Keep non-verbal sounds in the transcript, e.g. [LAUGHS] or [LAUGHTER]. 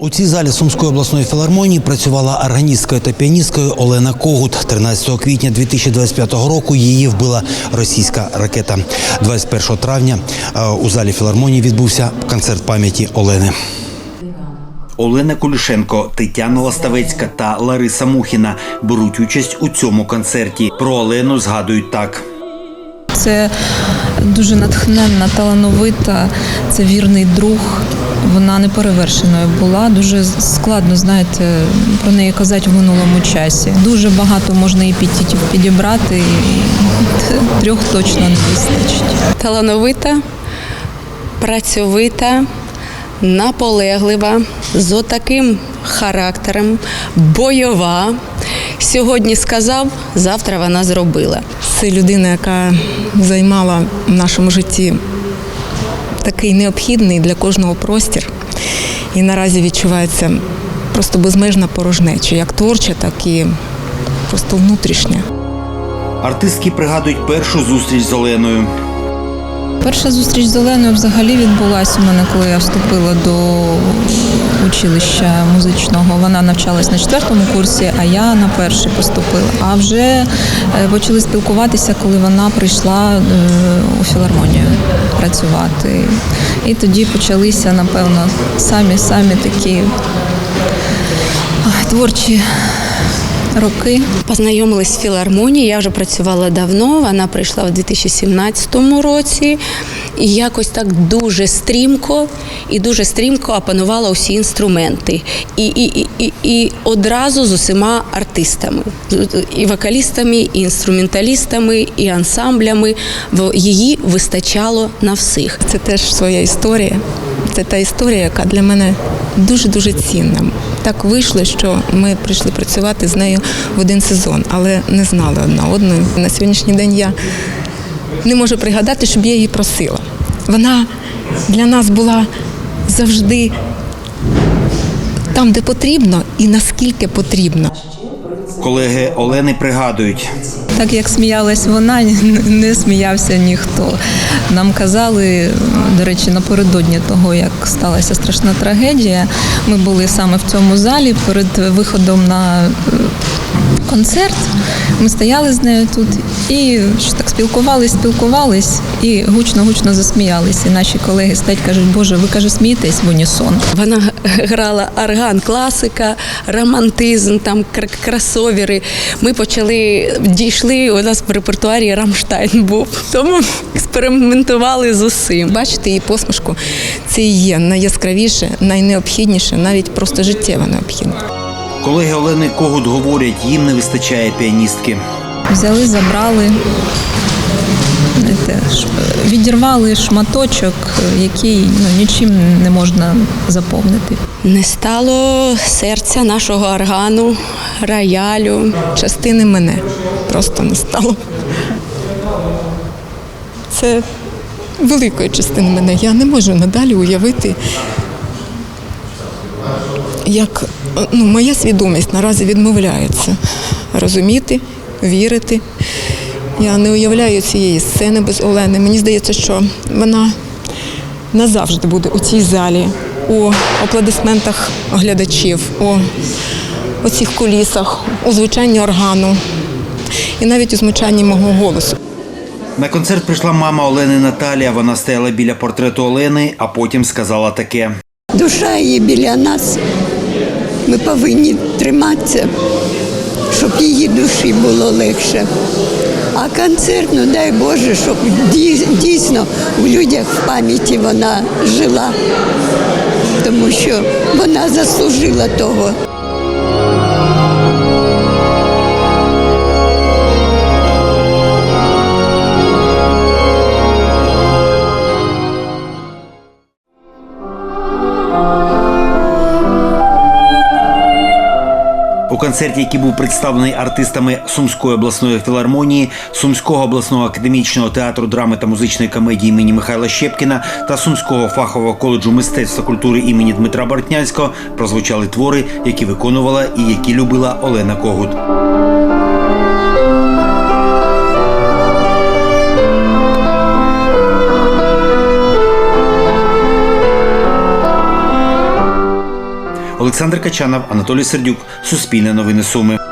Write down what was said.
У цій залі Сумської обласної філармонії працювала органісткою та піаністкою Олена Когут. 13 квітня 2025 року її вбила російська ракета. 21 травня е, у залі філармонії відбувся концерт пам'яті Олени. Олена Кулішенко, Тетяна Ластавецька та Лариса Мухіна беруть участь у цьому концерті. Про Олену згадують так. Це дуже натхненна, талановита, це вірний друг. Вона неперевершеною була. Дуже складно, знаєте, про неї казати в минулому часі. Дуже багато можна епітетів підібрати, і [LAUGHS] трьох точно не вистачить. талановита, працьовита, наполеглива, з отаким характером, бойова. Сьогодні сказав, завтра вона зробила. Це людина, яка займала в нашому житті такий необхідний для кожного простір. І наразі відчувається просто безмежна порожнеча, як творча, так і просто внутрішня. Артистки пригадують першу зустріч з Оленою. Перша зустріч з Оленою взагалі відбулася у мене, коли я вступила до училища музичного. Вона навчалась на четвертому курсі, а я на перший поступила. А вже е, почали спілкуватися, коли вона прийшла е, у філармонію працювати. І тоді почалися, напевно, самі самі такі творчі роки. Познайомились в філармонії, я вже працювала давно, вона прийшла в 2017 році. І якось так дуже стрімко і дуже стрімко опанувала усі інструменти. І, і, і, і, одразу з усіма артистами, і вокалістами, і інструменталістами, і ансамблями. Її вистачало на всіх. Це теж своя історія. Це та історія, яка для мене дуже-дуже цінна. Так вийшло, що ми прийшли працювати з нею в один сезон, але не знали одна одної. На сьогоднішній день я не можу пригадати, щоб я її просила. Вона для нас була завжди там, де потрібно, і наскільки потрібно. Колеги Олени пригадують. Так як сміялась вона, не сміявся ніхто. Нам казали, до речі, напередодні того, як сталася страшна трагедія. Ми були саме в цьому залі перед виходом на е, концерт. Ми стояли з нею тут і що так спілкувались, спілкувались і гучно-гучно засміялись. І наші колеги стоять, кажуть, Боже, ви каже, смієтесь в унісон. Вона грала орган, класика, романтизм, там кр- кросовери. Ми почали дійшли. У нас в репертуарі Рамштайн був. Тому експериментували з усім. Бачити її посмішку це є найяскравіше, найнеобхідніше, навіть просто життєво необхідне. Колеги Олени Когут говорять, їм не вистачає піаністки. Взяли, забрали, відірвали шматочок, який ну, нічим не можна заповнити. Не стало серця нашого органу, роялю. частини мене просто не стало. Це великої частини мене. Я не можу надалі уявити, як ну, моя свідомість наразі відмовляється розуміти, вірити. Я не уявляю цієї сцени без Олени. Мені здається, що вона назавжди буде у цій залі, у аплодисментах глядачів, у оцих кулісах, у звучанні органу і навіть у звучанні мого голосу. На концерт прийшла мама Олени Наталія. Вона стояла біля портрету Олени, а потім сказала таке. Душа її біля нас. Ми повинні триматися, щоб її душі було легше. А концерт, ну дай Боже, щоб дійсно в людях в пам'яті вона жила, тому що вона заслужила того. Концерті, який був представлений артистами Сумської обласної філармонії, Сумського обласного академічного театру драми та музичної комедії імені Михайла Щепкіна та Сумського фахового коледжу мистецтва культури імені Дмитра Бортнянського, прозвучали твори, які виконувала і які любила Олена Когут. Олександр Качанов, Анатолій Сердюк, Суспільне новини Суми.